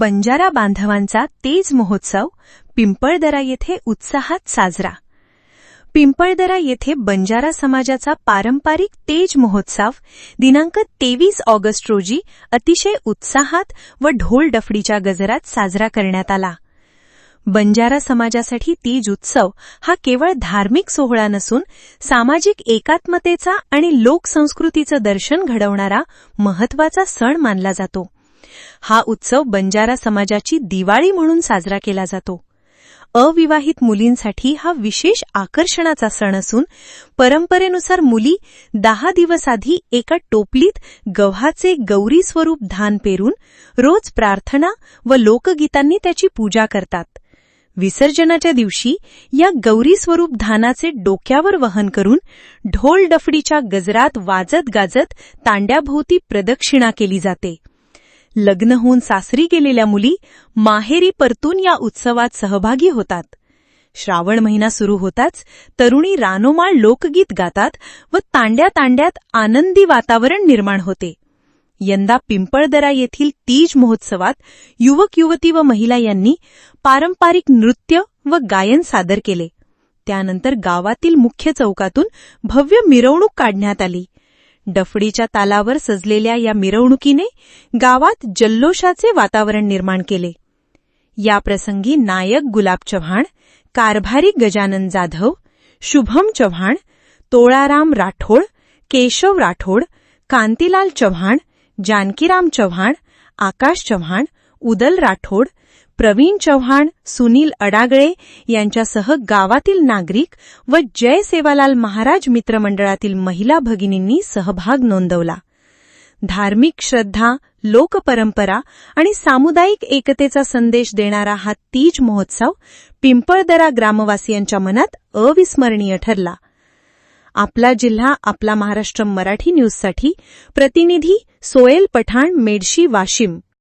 बंजारा बांधवांचा तेज महोत्सव पिंपळदरा येथे उत्साहात साजरा. पिंपळदरा येथे बंजारा समाजाचा पारंपरिक तेज महोत्सव दिनांक तेवीस ऑगस्ट रोजी अतिशय उत्साहात व ढोल डफडीच्या गजरात साजरा करण्यात आला. बंजारा समाजासाठी तीज उत्सव हा केवळ धार्मिक सोहळा नसून सामाजिक एकात्मतेचा आणि लोकसंस्कृतीचं दर्शन घडवणारा महत्त्वाचा सण मानला जातो. हा उत्सव बंजारा समाजाची दिवाळी म्हणून साजरा केला जातो. अविवाहित मुलींसाठी हा विशेष आकर्षणाचा सण असून परंपरेनुसार मुली दहा दिवस आधी एका टोपलीत गव्हाचे गौरी स्वरूप धान पेरून रोज प्रार्थना व लोकगीतांनी त्याची पूजा करतात. विसर्जनाच्या दिवशी या गौरी स्वरूप धानाचे डोक्यावर वहन करून ढोल डफडीच्या गजरात वाजत गाजत तांड्याभोवती प्रदक्षिणा केली जाते. लग्न होऊन सासरी गेलेल्या मुली माहेरी परतून या उत्सवात सहभागी होतात. श्रावण महिना सुरू होताच तरुणी रानोमाळ लोकगीत गातात व तांड्या तांड्यात आनंदी वातावरण निर्माण होते. यंदा पिंपळदरा येथील तीज महोत्सवात युवक युवती व महिला यांनी पारंपरिक नृत्य व गायन सादर केले. त्यानंतर गावातील मुख्य चौकातून भव्य मिरवणूक काढण्यात आली. डफडीच्या तालावर सजलेल्या या मिरवणुकीने गावात जल्लोषाचे वातावरण निर्माण केले. या प्रसंगी नायक गुलाब चव्हाण कारभारी गजानन जाधव शुभम चव्हाण तोळाराम राठोड केशव राठोड कांतीलाल चव्हाण जानकीराम चव्हाण आकाश चव्हाण उदल राठोड प्रवीण चव्हाण सुनील अडागळे यांच्यासह गावातील नागरिक व जय सेवालाल महाराज मित्रमंडळातील महिला भगिनींनी सहभाग नोंदवला. धार्मिक श्रद्धा लोकपरंपरा आणि सामुदायिक एकतेचा संदेश देणारा हा तीज महोत्सव पिंपळदरा ग्रामवासियांच्या मनात अविस्मरणीय ठरला. आपला जिल्हा आपला महाराष्ट्र मराठी न्यूजसाठी प्रतिनिधी सोएल पठाण मेडशी वाशिम.